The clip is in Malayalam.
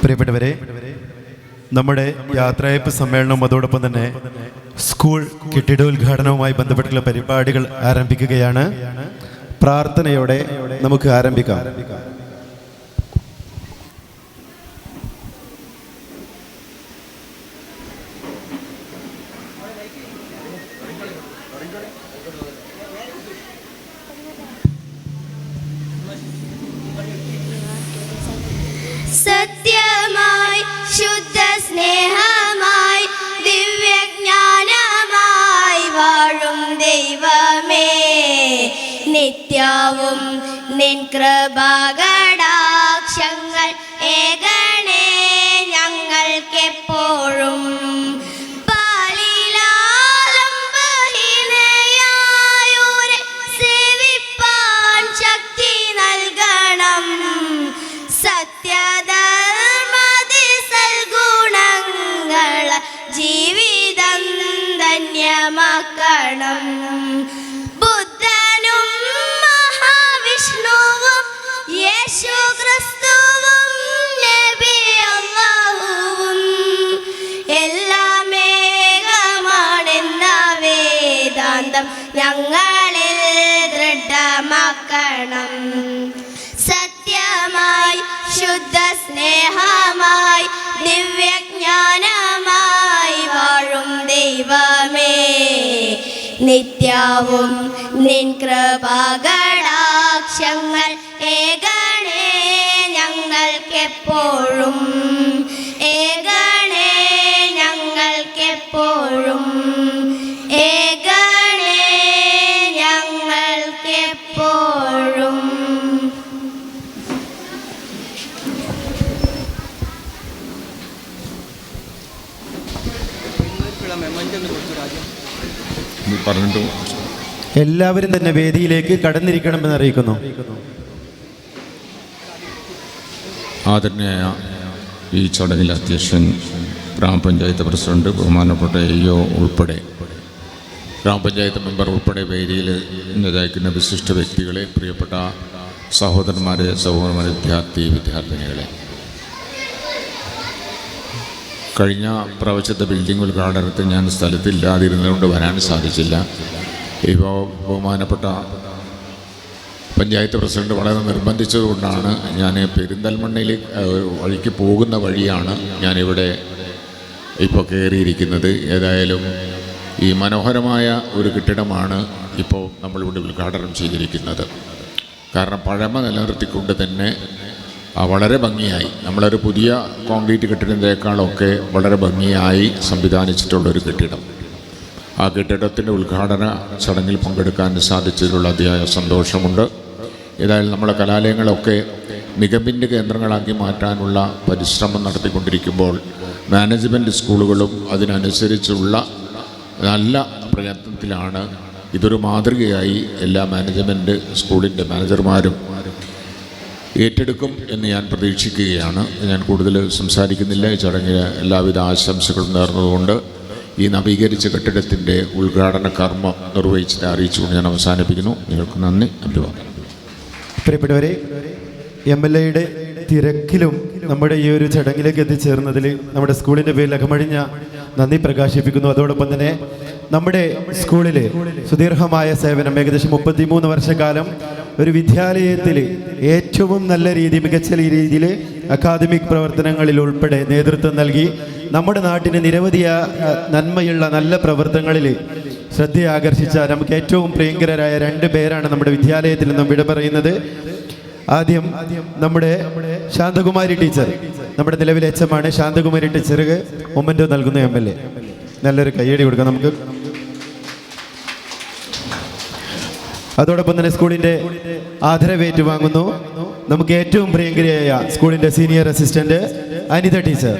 പ്രിയപ്പെട്ടവരെ നമ്മുടെ യാത്രയപ്പ് സമ്മേളനം അതോടൊപ്പം തന്നെ സ്കൂൾ കെട്ടിടോദ്ഘാടനവുമായി ബന്ധപ്പെട്ടുള്ള പരിപാടികൾ ആരംഭിക്കുകയാണ്. പ്രാർത്ഥനയോടെ നമുക്ക് ആരംഭിക്കാം. സത്യമായി നിത്യവും നിൻ കൃപകടാക്ഷങ്ങൾ ഏകണേ ഞങ്ങൾക്കെപ്പോഴും. പാലിലാലംബഹീനയായോരെ ഞങ്ങളിൽ ദൃഢമാക്കണം. സത്യമായി ശുദ്ധ സ്നേഹമായി ദിവ്യജ്ഞാനമായി വാഴും ദൈവമേ. നിത്യവും നിൻ കൃപകടാക്ഷങ്ങൾ ഏകണേ ഞങ്ങൾക്കെപ്പോഴും. പറഞ്ഞിട്ട് എല്ലാവരും തന്നെ വേദിയിലേക്ക് കടന്നിരിക്കണമെന്ന് അറിയിക്കുന്നു. ആദരണീയ ഈ ചടങ്ങിൽ അധ്യക്ഷൻ ഗ്രാമപഞ്ചായത്ത് പ്രസിഡന്റ് ബഹുമാനപ്പെട്ട എ ഉൾപ്പെടെ ഗ്രാമപഞ്ചായത്ത് മെമ്പർ ഉൾപ്പെടെ വേദിയിൽ നിന്നയിക്കുന്ന വിശിഷ്ട വ്യക്തികളെ പ്രിയപ്പെട്ട സഹോദരന്മാരെ സഹോദരന്മാരെ വിദ്യാർത്ഥി വിദ്യാർത്ഥിനികളെ. കഴിഞ്ഞ പ്രാവശ്യത്തെ ബിൽഡിംഗ് ഉദ്ഘാടനത്തിൽ ഞാൻ സ്ഥലത്തില്ലാതിരുന്നതുകൊണ്ട് വരാൻ സാധിച്ചില്ല. ഇപ്പോൾ ബഹുമാനപ്പെട്ട പഞ്ചായത്ത് പ്രസിഡന്റ് വളരെ നിർബന്ധിച്ചതുകൊണ്ടാണ് ഞാൻ പെരിന്തൽമണ്ണയിൽ വഴിക്ക് പോകുന്ന വഴിയാണ് ഞാനിവിടെ ഇപ്പോൾ കയറിയിരിക്കുന്നത്. ഏതായാലും ഈ മനോഹരമായ ഒരു കെട്ടിടമാണ് ഇപ്പോൾ നമ്മളിവിടെ ഉദ്ഘാടനം ചെയ്തിരിക്കുന്നത്. കാരണം പഴമ നിലനിർത്തിക്കൊണ്ട് തന്നെ വളരെ ഭംഗിയായി. നമ്മളൊരു പുതിയ കോൺക്രീറ്റ് കെട്ടിടത്തേക്കാളൊക്കെ വളരെ ഭംഗിയായി സംവിധാനിച്ചിട്ടുള്ളൊരു കെട്ടിടം. ആ കെട്ടിടത്തിന്റെ ഉദ്ഘാടന ചടങ്ങിൽ പങ്കെടുക്കാൻ സാധിച്ചതിലുള്ള അതിയായ സന്തോഷമുണ്ട്. ഏതായാലും നമ്മുടെ കലാലയങ്ങളൊക്കെ മികവിന്റെ കേന്ദ്രങ്ങളാക്കി മാറ്റാനുള്ള പരിശ്രമം നടത്തിക്കൊണ്ടിരിക്കുമ്പോൾ മാനേജ്മെന്റ് സ്കൂളുകളും അതിനനുസരിച്ചുള്ള നല്ല പ്രയത്നത്തിലാണ് ഇതൊരു മാതൃകയായി എല്ലാ മാനേജ്മെന്റ് സ്കൂളിന്റെ മാനേജർമാരും ഏറ്റെടുക്കും എന്ന് ഞാൻ പ്രതീക്ഷിക്കുകയാണ്. ഞാൻ കൂടുതൽ സംസാരിക്കുന്നില്ല. ഈ ചടങ്ങിന് എല്ലാവിധ ആശംസകളും നേർന്നതുകൊണ്ട് ഈ നവീകരിച്ച കെട്ടിടത്തിന്റെ ഉദ്ഘാടന കർമ്മം നിർവഹിച്ചത് അറിയിച്ചുകൊണ്ട് ഞാൻ അവസാനിപ്പിക്കുന്നു. നിങ്ങൾക്ക് നന്ദി. അഭിവാദം പ്രിയപ്പെട്ടവരെ എം എൽ എയുടെ തിരക്കിലും നമ്മുടെ ഈ ഒരു ചടങ്ങിലേക്ക് എത്തിച്ചേർന്നതിൽ നമ്മുടെ സ്കൂളിന്റെ പേരിൽ അകമഴിഞ്ഞ നന്ദി പ്രകാശിപ്പിക്കുന്നു. അതോടൊപ്പം തന്നെ നമ്മുടെ സ്കൂളിൽ സുദീർഘമായ സേവനം ഏകദേശം മുപ്പത്തിമൂന്ന് വർഷക്കാലം ഒരു വിദ്യാലയത്തിൽ ഏറ്റവും നല്ല രീതി മികച്ച രീതിയിൽ അക്കാദമിക് പ്രവർത്തനങ്ങളിൽ ഉൾപ്പെടെ നേതൃത്വം നൽകി നമ്മുടെ നാട്ടിന് നിരവധിയ നന്മയുള്ള നല്ല പ്രവർത്തനങ്ങളിൽ ശ്രദ്ധയാകർഷിച്ച നമുക്ക് ഏറ്റവും പ്രിയങ്കരായ രണ്ട് പേരാണ് നമ്മുടെ വിദ്യാലയത്തിൽ നിന്നും വിട പറയുന്നത്. ആദ്യം നമ്മുടെ ശാന്തകുമാരി ടീച്ചർ നമ്മുടെ നിലവിലെ എച്ച് ആണ് ശാന്തകുമാരി ടീച്ചർക്ക് മൊമെന്റോ നൽകുന്ന എം എൽ എ. നല്ലൊരു കയ്യടി കൊടുക്കാം നമുക്ക്. അതോടൊപ്പം തന്നെ സ്കൂളിന്റെ ആദരവേറ്റ് വാങ്ങുന്നു നമുക്ക് ഏറ്റവും പ്രിയങ്കരിയായ സ്കൂളിന്റെ സീനിയർ അസിസ്റ്റന്റ് അനിത ടീച്ചർ.